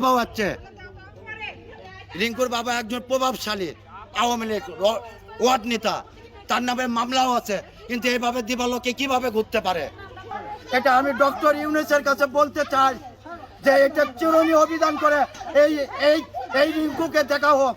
বাবাও আছে। রিঙ্কুর বাবা একজন প্রভাবশালী আওয়ামী লীগ ওয়ার্ড নেতা। তার নামে মামলাও আছে। কিন্তু এইভাবে দিবালোকে কীভাবে ঘুরতে পারে? এটা আমি ডক্টর ইউনুসের কাছে বলতে চাই যে এটা চিরুনি অভিযান করে এই এই এই রিঙ্কুকে দেখা হোক।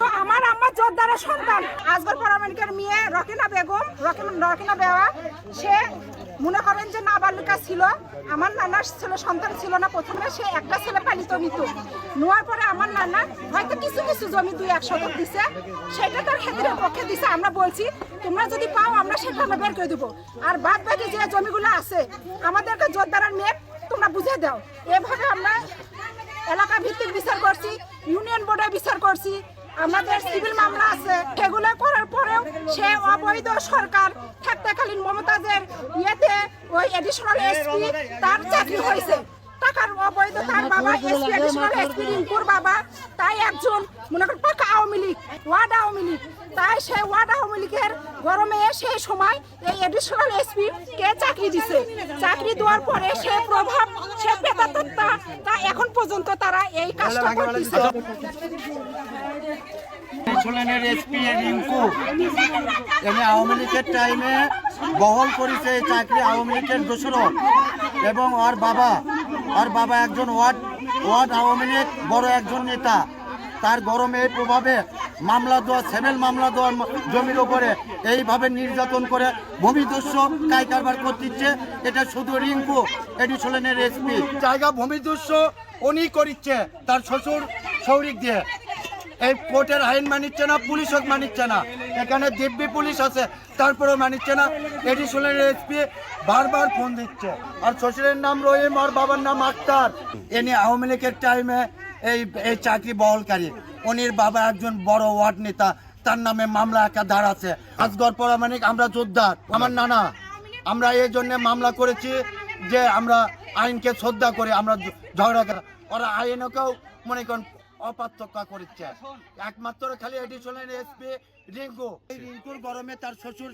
তো আমার আম্মা জোরদারের সন্তান আজগর পারামানিকের মেয়ে রকিনা বেগম, রকিনা বেওয়া, সে মনে করেন যে নাবালিকা ছিল। আমার নানার ছেলে, সন্তান ছিল না। প্রথমে সে একটা ছেলে পালিত নিত। নেওয়ার পরে আমার নানা হয়তো কিছু কিছু জমি দুই এক শতক দিছে। সেটা তার খেতের পক্ষে দিছে। আমরা বলছি, তোমরা যদি পাও, আমরা সেটা আমরা বের করে দেবো। আর বাদ বাকি যে জমিগুলো আছে, আমাদেরকে জোরদারের মেয়ে তোমরা বুঝে দাও। এভাবে আমরা এলাকা ভিত্তিক বিচার করছি, ইউনিয়ন বোর্ডে বিচার করছি। আমাদের সিভিল মামলা আছে সেগুলো করার পরেও সে অবৈধ সরকার থাকতেকালীন মমতাজের ইয়েতে ওই এডিশনাল এসপি তার চাকরি হয়েছে। টাকার অবৈধ তার বাবা এসপি এডিশনাল এসপি রিঙ্কুর বাবা, তাই একজন মনে করেন পাকা আওয়ামী লীগ, ওয়ার্ড আওয়ামী লীগ। তাই সেই ওয়ার্ড আওয়ামী লীগের গরমে সেই সময় এই এডিশনাল এসপি কে চাকরি দিছে। চাকরি দেওয়ার পরে সে প্রভাব, সে পেতাতত্তা তা এখন পর্যন্ত তারা এই কাজটা করতেছে। ছিলেনের এসপি রিঙ্কু আওয়ামী লীগের টাইমে বহল করেছে এই চাকরি আওয়ামী লীগের দোসরক এবং ওর বাবা ওর বাবা একজন ওয়ার্ড ওয়ার্ড আওয়ামী লীগ, বড় একজন নেতা। তার গরমে প্রভাবে মামলা দেওয়া সেভেল মামলা দেওয়ার জমির ওপরে এইভাবে নির্যাতন করে ভূমিদস্য কাই কারবার করতেছে এটা শুধু রিঙ্কু এডিশনের এসপি। জায়গা ভূমিদস্য উনি করিচ্ছে, তার শ্বশুর, শৌরিক দিয়ে। এই কোর্টের আইন মানিচ্ছে না, পুলিশও মানিচ্ছে না। এখানে দিব্যি পুলিশ আছে, তারপরেও মানিচ্ছে না। এডিশনাল এসপি বারবার ফোন দিচ্ছে। আর শ্বশুরের নাম রহিম, আর বাবার নাম আক্তার। এনে আওয়ামী লীগের টাইমে এই এই চাকরি বহলকারী। উনির বাবা একজন বড় ওয়ার্ড নেতা, তার নামে মামলা একা আছে। আজগর পরামানিক, আমরা যোদ্ধার আমার নানা। আমরা এই জন্য মামলা করেছি যে আমরা আইনকে শ্রদ্ধা করে আমরা ঝগড়া করা ওরা আইনকেও মনে করেন অপাত্রতা করেছে একমাত্র খালি এটি এডিশনাল এসপি রিঙ্কু। রিঙ্কুর গরমে তার শ্বশুর